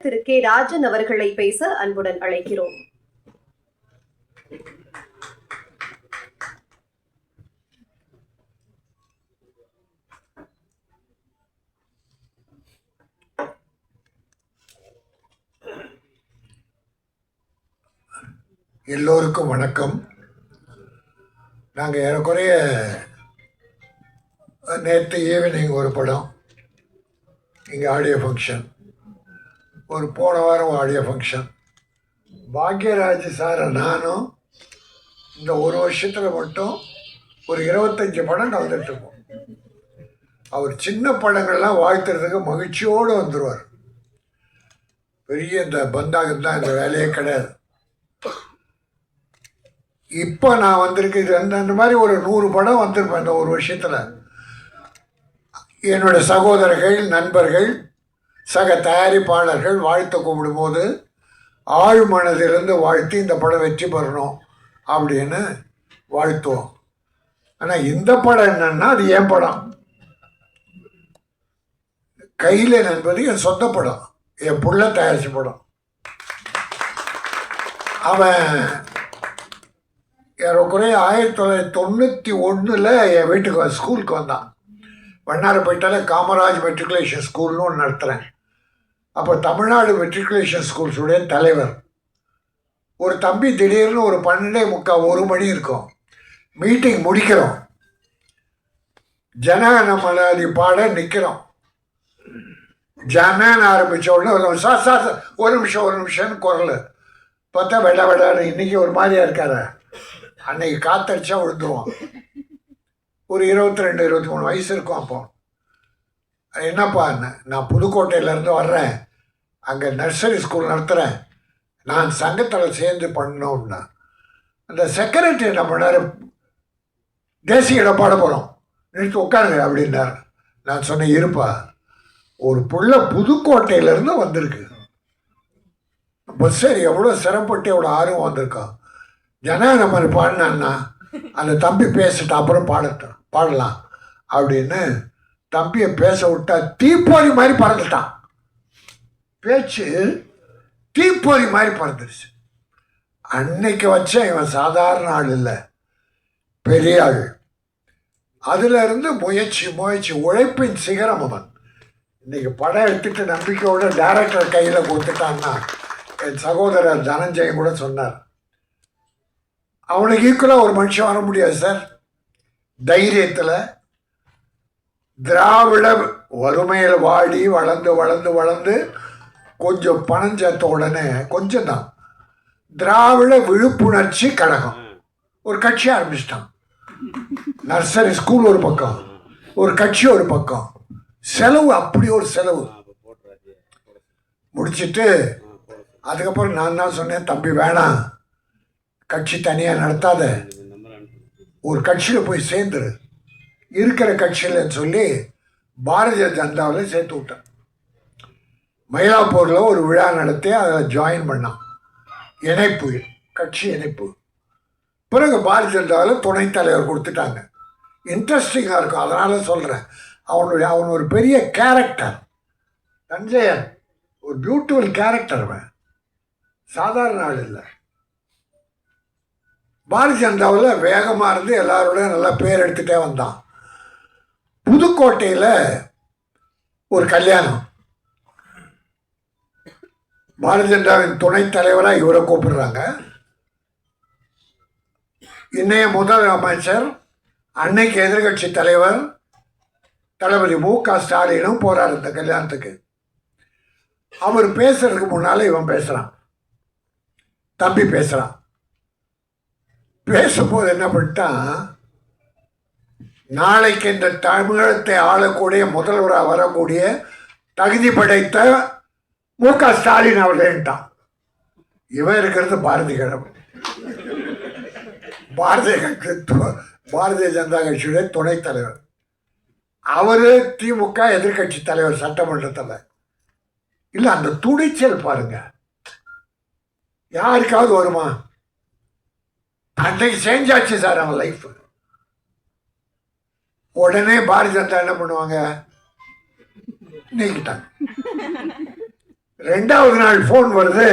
திரு K Rajan அவர்களை பேச அன்புடன் அழைக்கிறோம். எல்லோருக்கும் வணக்கம். நாங்கள் ஏறக்குறைய நேற்று ஈவினிங் ஒரு படம் இங்கே ஆடியோ ஃபங்க்ஷன் ஒரு போன வாரம் ஆடியோ ஃபங்க்ஷன் பாக்யராஜ் சாரை நானும் இந்த ஒரு வருஷத்தில் மட்டும் ஒரு இருபத்தஞ்சி படம் கலந்துட்டுருக்கோம். அவர் சின்ன படங்கள்லாம் வாழ்த்துறதுக்கு மகிழ்ச்சியோடு வந்துடுவார் பெரிய இந்த பந்தாகத்தான் இந்த வேலையே கிடையாது. இப்போ நான் வந்திருக்கேன் இது அந்த அந்த மாதிரி ஒரு நூறு படம் வந்திருப்பேன் இந்த ஒரு வருஷத்தில். என்னோட சகோதரர்கள் நண்பர்கள் சக தயாரிப்பாளர்கள் வாழ்த்து கூப்பிடும்போது ஆழ் மனதிலிருந்து வாழ்த்தி இந்த படம் வெற்றி பெறணும் அப்படின்னு வாழ்த்துவோம். ஆனால் இந்த படம் என்னன்னா அது என் படம். கையில் என்பது என் சொந்த படம். என் புள்ள தயாரிச்ச படம். அவன் ஏறக்குறைய ஆயிரத்தி தொள்ளாயிரத்தி தொண்ணூற்றி ஒன்றில் என் வீட்டுக்கு ஸ்கூலுக்கு வந்தான். வண்ணாரப்பேட்டையில் காமராஜ் மெட்ரிகுலேஷன் ஸ்கூல்னு ஒன்று நடத்துகிறேன் அப்போ தமிழ்நாடு மெட்ரிகுலேஷன் ஸ்கூல்ஸுடைய தலைவர். ஒரு தம்பி திடீர்னு ஒரு பன்னெண்டே முக்கால் ஒரு மணி இருக்கும். மீட்டிங் முடிக்கிறோம். ஜனகணமனாதி பாட நிற்கிறோம் ஜனன்னு ஆரம்பித்த உடனே ஒரு சார் சார் ஒரு நிமிஷம் ஒரு நிமிஷம்னு குரல். பார்த்தா வெட வெடான்னு இன்னைக்கு ஒரு மாதிரியா இருக்காரு. அன்னைக்கு காத்தடிச்சா விழுந்துருவோம். ஒரு இருபத்தி ரெண்டு இருபத்தி மூணு வயசு இருக்கும் அப்போ. என்னப்பா நான் புதுக்கோட்டையிலேருந்து வர்றேன். அங்கே நர்சரி ஸ்கூல் நடத்துகிறேன் நான் சங்கத்தில் சேர்ந்து பண்ணோம்னா அந்த செக்ரட்டரி என்ன பண்ணார்? தேசிய இடம் பாட போகிறோம் நிறுத்தி உட்காருங்க அப்படின்னார். நான் சொன்னேன் இருப்பா ஒரு புள்ள புதுக்கோட்டையிலேருந்து வந்திருக்கு. பஸ் எவ்வளோ சிரமப்பட்டு எவ்வளோ ஆர்வம் வந்திருக்கான். ஜனகன மாதிரி பாடினான்னா அந்த தம்பி பேசிட்டு அப்புறம் பாடட்டும் பாடலாம் அப்படின்னு தம்பியை பேச விட்டா தீப்பொறி மாதிரி பறந்துட்டான். பேச்சு தீப்பொறி மாதிரி பறந்துருச்சு. அன்னைக்கு வச்ச இவன் சாதாரண ஆள் இல்லை. பெரிய ஆள். அதுல இருந்து முயற்சி முயற்சி உழைப்பின் சிகரம் அவன். இன்னைக்கு படம் எடுத்துட்டு நம்பிக்கையோட டைரக்டர் கையில் கொடுத்துட்டான்னா என் சகோதரர் தனஞ்சயன் கூட சொன்னார். அவனுக்கு ஈக்குவலாக ஒரு மனுஷன் வர முடியாது சார் தைரியத்தில் திராவிட வறுமையில் வாடி வளர்ந்து வளர்ந்து வளர்ந்து கொஞ்சம் பணம் சேர்த்த உடனே கொஞ்சம் தான் திராவிட விழிப்புணர்ச்சி கழகம். ஒரு கட்சி ஆரம்பிச்சிட்டான் நர்சரி ஸ்கூல் ஒரு பக்கம். ஒரு கட்சி ஒரு பக்கம். செலவு அப்படி ஒரு செலவு. முடிச்சிட்டு அதுக்கப்புறம் நான் தான் சொன்னேன் தம்பி வேணாம். கட்சி தனியாக நடத்தாத. ஒரு கட்சியில் போய் சேர்ந்துரு. இருக்கிற கட்சியிலன்னு சொல்லி பாரதிய ஜனதாவில் சேர்த்து விட்டேன். மயிலாப்பூரில் ஒரு விழா நடத்தி அதில் ஜாயின் பண்ணான். இணைப்பு கட்சி இணைப்பு. பிறகு பாரதிய ஜனதாவில் துணைத் தலைவர் கொடுத்துட்டாங்க. இன்ட்ரெஸ்டிங்காக இருக்கும். அதனால் சொல்கிறேன் அவனுடைய அவன் ஒரு பெரிய கேரக்டர் தஞ்சையன் ஒரு பியூட்டிஃபுல் கேரக்டர் அவன். சாதாரண ஆள் இல்லை. பாரதிய ஜனதாவில் வேகமாக இருந்து எல்லாரோடையும் நல்லா பேர் எடுத்துகிட்டே வந்தான். புதுக்கோட்டையில் ஒரு கல்யாணம். பாரதிய ஜனதாவின் துணைத் தலைவராக இவரை கூப்பிடுறாங்க. இன்னைய முதல் அமைச்சர் அன்னைக்கு எதிர்கட்சி தலைவர் தளபதி மு க ஸ்டாலினும் போறார் இந்த கல்யாணத்துக்கு. அவர் பேசுறதுக்கு முன்னால் இவன் பேசுகிறான் தம்பி பேசுகிறான் பேசும்போது என்ன பண்ணிட்டான் நாளைக்கு இந்த தமிழகத்தை ஆளக்கூடிய முதல்வராக வரக்கூடிய தகுதி படைத்த மு க ஸ்டாலின் அவர்கள்ட்டான் இவன் இருக்கிறது பாரதி கழகம் பாரதிய கட்சி பாரதிய ஜனதா கட்சியுடைய துணைத் தலைவர். அவர் திமுக எதிர்க்கட்சி தலைவர் சட்டமன்றத்தில். இல்லை அந்த துணிச்சல் பாருங்க. யாருக்காவது வருமா? அன்னைக்கு செஞ்சாச்சு சார் அவன் லைஃப் உடனே பாரதிய ஜனதா என்ன பண்ணுவாங்க? நீக்கிட்டாங்க. ரெண்டாவது நாள் ஃபோன் வருது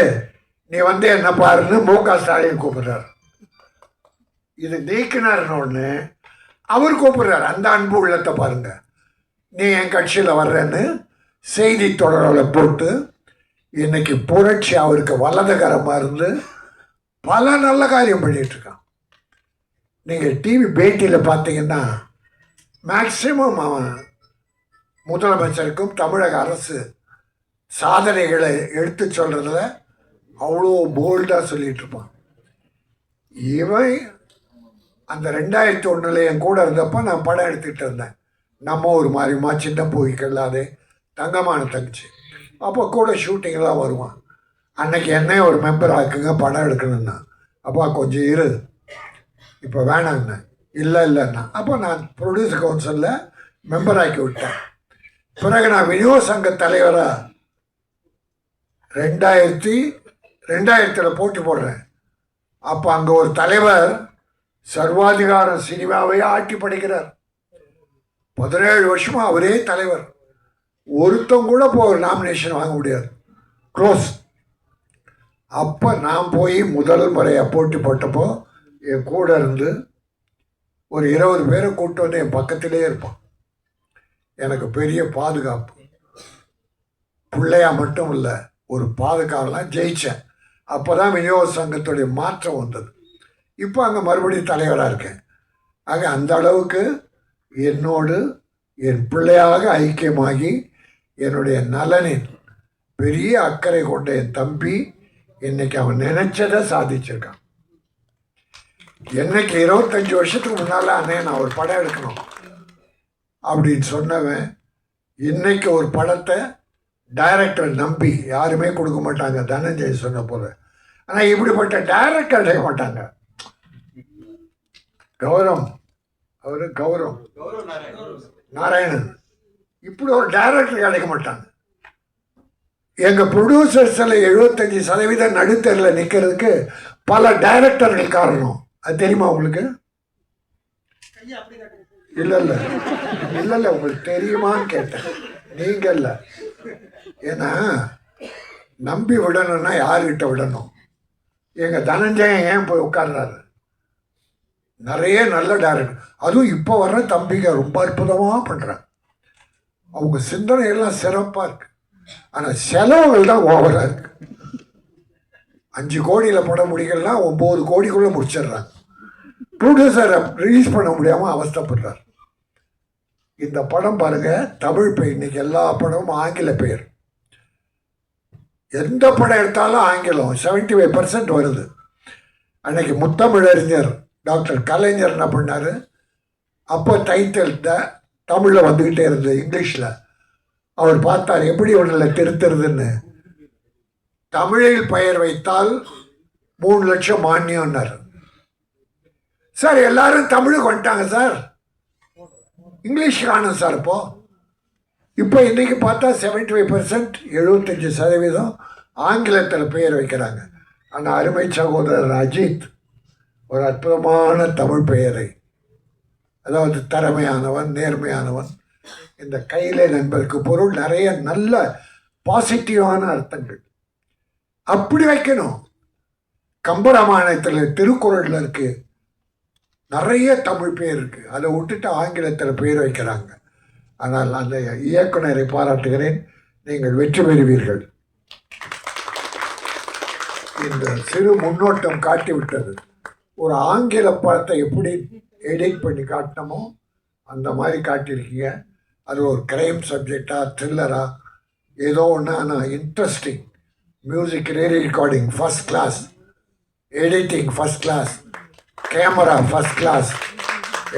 நீ வந்து என்ன பாருன்னு மு க ஸ்டாலின் கூப்பிடுறாரு. இது நீக்கினார்னு ஒன்று அவர் கூப்பிடுறாரு அந்த அன்பு உள்ளத்தை பாருங்க. நீ என் கட்சியில் வர்றேன்னு செய்தி தொடரில் போட்டு இன்னைக்கு புரட்சி அவருக்கு வலதுகரமாக இருந்து பல நல்ல காரியம் பண்ணிட்டு இருக்கான். நீங்கள் டிவி பேட்டியில் பார்த்தீங்கன்னா மேக்சிமம் அவன் முதலமைச்சருக்கும் தமிழக அரசு சாதனைகளை எடுத்து சொல்கிறதுல அவ்வளோ போல்டாக சொல்லிட்டு இருப்பான் இவன் அந்த ரெண்டாயிரத்தி ஒன்றில் என் கூட இருந்தப்போ நான் படம் எடுத்துக்கிட்டு இருந்தேன். நம்ம ஒரு மாதிரிமா சின்ன போய்க்கல்லாதே தங்கமான தங்கச்சி. அப்போ கூட ஷூட்டிங்லாம் வருவான். அன்னைக்கு என்னையும் ஒரு மெம்பர் ஆக்குங்க படம் எடுக்கணும்னா. அப்பா கொஞ்சம் இரு. இப்போ வேணாங்கண்ணா இல்லை இல்லைண்ணா அப்போ நான் ப்ரொடியூசர் கவுன்சிலில் மெம்பர் ஆக்கி விட்டேன். பிறகு நான் விநியோக சங்க தலைவராக ரெண்டாயிரத்தி ரெண்டாயிரத்தில் போட்டி போடுறேன். அப்போ அங்கே ஒரு தலைவர் சர்வாதிகார சினிமாவை ஆட்டி படைக்கிறார். பதினேழு வருஷமாக அவரே தலைவர். ஒருத்தம் கூட போ நாமினேஷன் வாங்க முடியாது. க்ளோஸ் அப்போ நான் போய் முதல் முறையாக போட்டி போட்டப்போ என் கூட இருந்து ஒரு இருபது பேரை கூப்பிட்டு வந்து என் பக்கத்திலே இருப்பான். எனக்கு பெரிய பாதுகாப்பு. பிள்ளையா மட்டும் இல்லை ஒரு பாதுகாவலாம் ஜெயித்தேன் அப்போ தான் விநியோக சங்கத்துடைய மாற்றம் வந்தது. இப்போ அங்கே மறுபடியும் தலைவராக இருக்கேன். ஆக அந்த அளவுக்கு என்னோடு என் பிள்ளையாக ஐக்கியமாகி என்னுடைய நலனின் பெரிய அக்கறை கொண்ட என் தம்பி இன்னைக்கு அவன் நினைச்சதை சாதிச்சிருக்கான். என்னைக்கு இருபத்தஞ்சி வருஷத்துக்கு முன்னால் அண்ணே நான் ஒரு படம் எடுக்கணும் அப்படின்னு சொன்னவன் இன்னைக்கு ஒரு படத்தை டைரக்டர் நம்பி யாருமே கொடுக்க மாட்டாங்க தனஞ்சய் சொன்ன போல. ஆனால் இப்படிப்பட்ட டைரக்டர் செய்ய மாட்டாங்க. கௌரவம். அவரு கௌரவம். நாராயணன். இப்படி ஒரு டைரக்டர் கிடைக்க மாட்டாங்க. எங்கள் ப்ரொடியூசர்ஸில் எழுபத்தஞ்சி சதவீதம் நடுத்தரில் நிற்கிறதுக்கு பல டைரக்டர்கள் காரணம். அது தெரியுமா உங்களுக்கு? இல்லை இல்லை இல்லை இல்லை உங்களுக்கு தெரியுமான்னு கேட்டேன். நீங்கள் இல்லை. ஏன்னா நம்பி விடணும்னா யார்கிட்ட விடணும்? எங்கள் தனஞ்சயன் ஏன் போய் உட்கார்றாரு? நிறைய நல்ல டேரக்டர் அதுவும் இப்போ வர்ற தம்பிங்க ரொம்ப அற்புதமாக பண்ணுறாங்க அவங்க சிந்தனை எல்லாம் சிறப்பாக இருக்கு. ஆனால் செலவுகள் தான் ஓவராக இருக்கு. அஞ்சு கோடியில் படம் முடிக்கலாம் ஒம்பது கோடிக்குள்ளே முடிச்சிடுறாங்க. ப்ரொடியூசரை ரிலீஸ் பண்ண முடியாமல் அவஸ்தப்படுறார். இந்த படம் பாருங்க தமிழ் பெயர் இன்னைக்கு எல்லா படமும் ஆங்கில பெயர் எந்த படம் எடுத்தாலும் ஆங்கிலம். செவன்டி ஃபைவ் பர்சன்ட் வருது. அன்னைக்கு முத்தமிழறிஞர் டாக்டர் கலைஞர் என்ன பண்ணார்? அப்போ டைட்டில் த தமிழில் வந்துக்கிட்டே இருந்தது இங்கிலீஷில். அவர் பார்த்தார் எப்படி ஒன்றில் திருத்துறதுன்னு தமிழில் பெயர் வைத்தால் மூணு லட்சம் மானியம்னார். சார் எல்லாரும் தமிழுக்கு வந்துட்டாங்க சார். இங்கிலீஷ் காணும் சார் இப்போ. இப்போ இன்றைக்கி பார்த்தா செவன்டி ஃபைவ் பர்சன்ட் எழுபத்தஞ்சி சதவீதம் ஆங்கிலத்தில் பெயர் வைக்கிறாங்க. ஆனால் அருமை சகோதரர் அஜித் ஒரு அற்புதமான தமிழ் பெயரை. அதாவது திறமையானவன் நேர்மையானவன். இந்த கையிலே நண்பருக்கு பொருள் நிறைய நல்ல பாசிட்டிவான அர்த்தங்கள். அப்படி வைக்கணும். கம்பராமாயணத்தில் திருக்குறளில் இருக்குது நிறைய தமிழ் பேர் இருக்குது அதை விட்டுட்டு ஆங்கிலத்தில் பேர் வைக்கிறாங்க. ஆனால் அந்த இயக்குனரை பாராட்டுகிறேன். நீங்கள் வெற்றி பெறுவீர்கள். இந்த சிறு முன்னோட்டம் காட்டிவிட்டது. ஒரு ஆங்கில படத்தை எப்படி எடிட் பண்ணி காட்டினமோ அந்த மாதிரி காட்டியிருக்கீங்க. அது ஒரு கிரைம் சப்ஜெக்டா த்ரில்லரா ஏதோ ஒன்று ஆனால் interesting music radii recording first class editing first class camera first class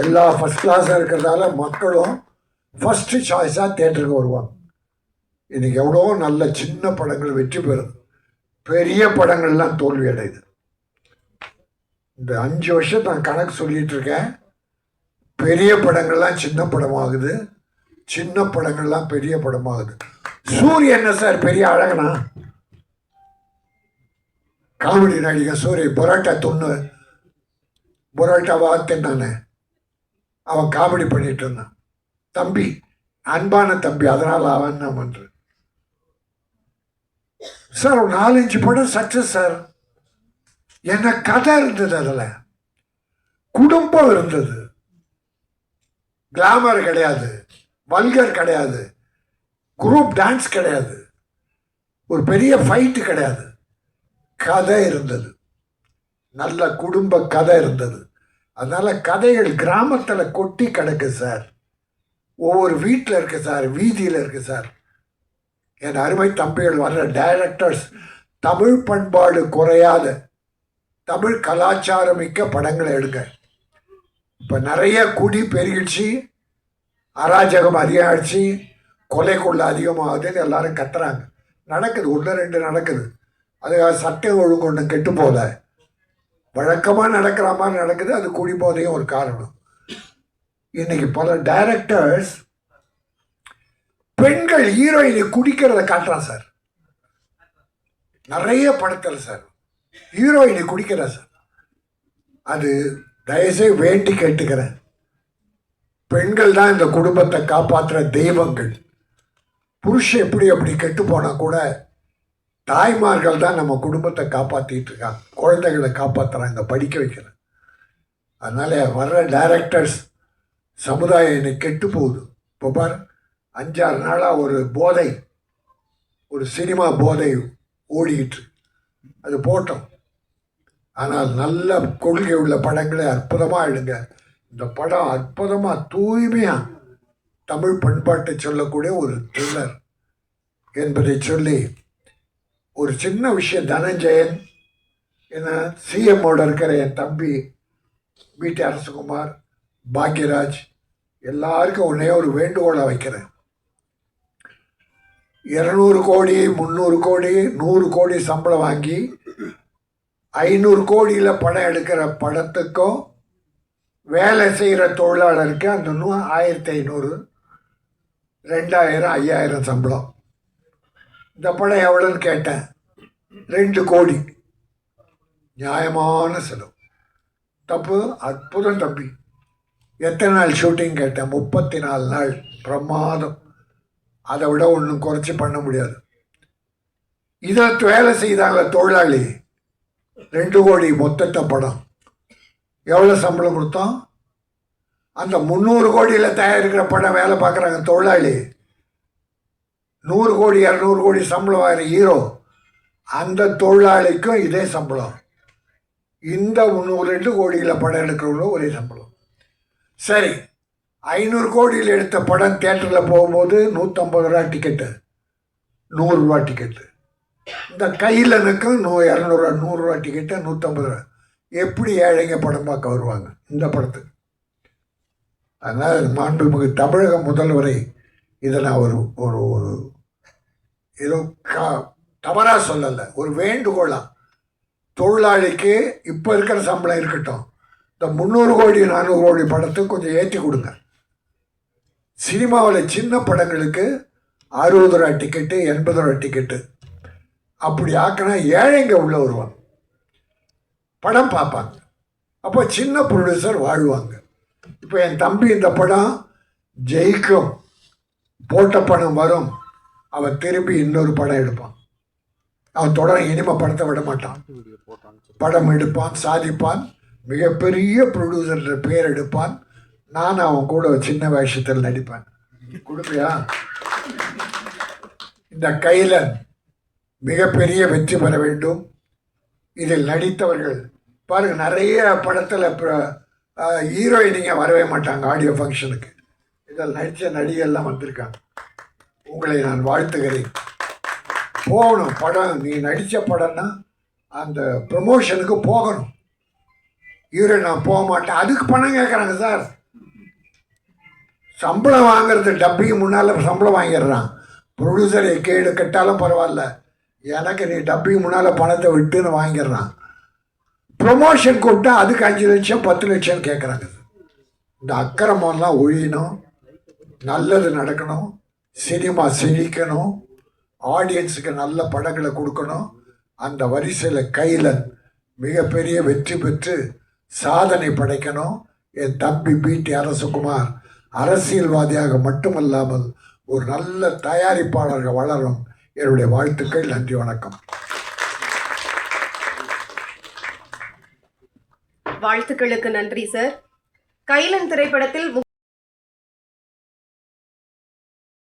எல்லா ஃபஸ்ட் கிளாஸாக இருக்கிறதால மக்களும் ஃபஸ்ட்டு சாய்ஸாக தேட்டருக்கு வருவாங்க. இன்றைக்கி எவ்வளோ நல்ல சின்ன படங்கள் வெற்றி பெறுது. பெரிய படங்கள்லாம் தோல்வி அடையுது. இந்த அஞ்சு வருஷம் நான் கணக்கு சொல்லிகிட்டு இருக்கேன். பெரிய படங்கள்லாம் சின்ன படமாகுது. சின்ன படங்கள்லாம் பெரிய படமாகுது. சூரிய என்ன சார் பெரிய அழகனா? காமெடி நடிகை சூரிய பரோட்டா துண்ணு பரோட்டாவா தின்னானே அவன் காமெடி பண்ணிட்டு இருந்தான். தம்பி அன்பான தம்பி அதனால் அவன் என்ன பண்ணுறேன் சார் ஒரு நாலஞ்சு படம் சக்ஸஸ் சார். என்ன கதை இருந்தது அதில். குடும்பம் இருந்தது. கிளாமர் கிடையாது. வல்கர் கிடையாது. குரூப் டான்ஸ் கிடையாது. ஒரு பெரிய ஃபைட்டு கிடையாது. கதை இருந்தது. நல்ல குடும்ப கதை இருந்தது. அதனால் கதைகள் கிராமத்தில் கொட்டி கிடக்கு சார். ஒவ்வொரு வீட்டில் இருக்கு சார் வீதியில் இருக்கு சார். என் அருமை தம்பிகள் வர்ற டைரக்டர்ஸ் தமிழ் பண்பாடு குறையாத தமிழ் கலாச்சாரம் மிக்க படங்களை எடுங்க. இப்போ நிறைய குடி பெருகிடுச்சு அராஜகம் அதிகமாகிடுச்சு கொலை கொள்ள அதிகமாகுதுன்னு எல்லாரும் கத்துறாங்க. நடக்குது ஒன்று ரெண்டு நடக்குது. அதுக்காக சட்டம் ஒழுங்கு ஒன்று கெட்டு போல வழக்கமாக நடக்கிற மாதிரி நடக்குது அது குடி போதையும் ஒரு காரணம். இன்னைக்கு பல டைரக்டர்ஸ் பெண்கள் ஹீரோயினை குடிக்கிறத காட்டுறான் சார். நிறைய படத்தில் சார். ஹீரோயினை குடிக்கிறா சார். அது தயவுசெய்து வேண்டி கேட்டுக்கிறேன். பெண்கள் தான் இந்த குடும்பத்தை காப்பாற்றுற தெய்வங்கள். புருஷன் எப்படி அப்படி கெட்டு போனால் கூட தாய்மார்கள் தான் நம்ம குடும்பத்தை காப்பாற்றிட்டு இருக்காங்க. குழந்தைகளை காப்பாற்றுறாங்க படிக்க வைக்கிறேன் அதனால் வர்ற டைரக்டர்ஸ் சமுதாயம் இன்னைக்கு கெட்டு போகுது. இப்போ பார் அஞ்சாறு நாளாக ஒரு போதை ஒரு சினிமா போதை ஓடிக்கிட்டு அது போட்டோம். ஆனால் நல்ல கொள்கை உள்ள படங்களை அற்புதமாக எடுங்க. இந்த படம் அற்புதமாக தூய்மையாக தமிழ் பண்பாட்டை சொல்லக்கூடிய ஒரு த்ரில்லர் என்பதை சொல்லி ஒரு சின்ன விஷயம் தனஞ்சயன் என்ன சிஎம்மோட இருக்கிற என் தம்பி பிடி அரசகுமார் பாக்யராஜ் எல்லாருக்கும் உன்னைய ஒரு வேண்டுகோளை வைக்கிறேன். இரநூறு கோடி முந்நூறு கோடி நூறு கோடி சம்பளம் வாங்கி ஐநூறு கோடியில் படம் எடுக்கிற படத்துக்கும் வேலை செய்கிற தொழிலாளருக்கு அந்த நூ ஆயிரத்தி ஐநூறு ரெண்டாயிரம் ஐயாயிரம் சம்பளம். இந்த படம் எவ்வளோன்னு கேட்டேன். ரெண்டு கோடி. நியாயமான செலவு. தப்பு அற்புதம் தம்பி. எத்தனை நாள் ஷூட்டிங் கேட்டேன். முப்பத்தி நாலு நாள். பிரமாதம். அதை விட ஒன்றும் குறைச்சி பண்ண முடியாது. இதை வேலை செய்தாங்க தொழிலாளி. ரெண்டு கோடி மொத்தத்தை படம் எவ்வளோ சம்பளம் கொடுத்தோம்? அந்த முந்நூறு கோடியில் தயாரிக்கிற படம் வேலை பார்க்குறாங்க தொழிலாளி. நூறு கோடி இரநூறு கோடி சம்பளம் வாங்குற ஹீரோ அந்த தொழிலாளிக்கும் இதே சம்பளம். இந்த முந்நூறு ரெண்டு கோடியில் படம் எடுக்கிறவங்களும் ஒரே சம்பளம். சரி ஐநூறு கோடியில் எடுத்த படம் தேட்டரில் போகும்போது நூற்றம்பது ரூபா டிக்கெட்டு நூறுரூவா டிக்கெட்டு இந்த கையிலனுக்கும் நூ இரநூறுவா நூறுரூவா டிக்கெட்டு நூற்றம்பது ரூபா. எப்படி ஏழைங்க படம் பார்க்க வருவாங்க இந்த படத்துக்கு? அதனால் மாண்புமிகு தமிழக முதல்வரை இதை நான் ஒரு ஒரு ஒரு ஏதோ கா தவறாக சொல்லலை. ஒரு வேண்டுகோளாக தொழிலாளிக்கு இப்போ இருக்கிற சம்பளம் இருக்கட்டும். இந்த முந்நூறு கோடி நானூறு கோடி படத்துக்கு கொஞ்சம் ஏற்றி கொடுங்க. சினிமாவில் சின்ன படங்களுக்கு அறுபது ரூபா டிக்கெட்டு எண்பது ரூபா டிக்கெட்டு அப்படி ஆக்கினா ஏழைங்க உள்ள வருவாங்க. படம் பார்ப்பாங்க. அப்போ சின்ன ப்ரொடியூசர் வாழ்வாங்க. இப்போ என் தம்பி இந்த படம் ஜெயிக்கும். போட்ட படம் வரும். அவன் திரும்பி இன்னொரு படம் எடுப்பான். அவன் தொடர இனிமே படத்தை விட மாட்டான். படம் எடுப்பான் சாதிப்பான் மிகப்பெரிய ப்ரொடியூசர் பேர் எடுப்பான். நான் அவன் கூட சின்ன வேஷத்தில் நடிப்பேன். கொடுப்பியா? இந்த கைலன் மிகப்பெரிய வெற்றி பெற வேண்டும். இதில் நடித்தவர்கள் பாருங்க நிறைய படத்தில் ஹீரோயினிங்க வரவே மாட்டாங்க ஆடியோ ஃபங்க்ஷனுக்கு இதில் நடித்த நடிகர்லாம் வந்திருக்காங்க. உங்களை நான் வாழ்த்துகிறேன். போகணும் படம் நீ நடித்த படம்னா அந்த ப்ரொமோஷனுக்கு போகணும். இவரை நான் போக மாட்டேன். அதுக்கு பணம் கேட்குறாங்க சார். சம்பளம் வாங்குறது டப்பிக்கு முன்னால் சம்பளம் வாங்கிடுறான். ப்ரொடியூசர் கேடு கட்டாலும் பரவாயில்ல. எனக்கு நீ டப்பிக்கு முன்னால் பணத்தை விட்டுன்னு வாங்கிடுறான். ப்ரொமோஷன் கொடுத்தா அதுக்கு அஞ்சு லட்சம் பத்து லட்சம் கேட்குறாங்க இந்த அக்கிரமெல்லாம் ஒழியணும். நல்லது நடக்கணும். சினிமா செழிக்கணும் ஆடியன்ஸுக்கு நல்ல படங்களை கொடுக்கணும். அந்த வரிசையில் கையில் மிகப்பெரிய வெற்றி பெற்று சாதனை படைக்கணும். என் தம்பி பிடி அரசகுமார் அரசியல்வாதியாக மட்டுமல்லாமல் ஒரு நல்ல தயாரிப்பாளர்கள் வளரும் என்னுடைய வாழ்த்துக்கள் நன்றி வணக்கம். வாழ்த்துக்களுக்கு நன்றி சார். கைலன் திரைப்படத்தில்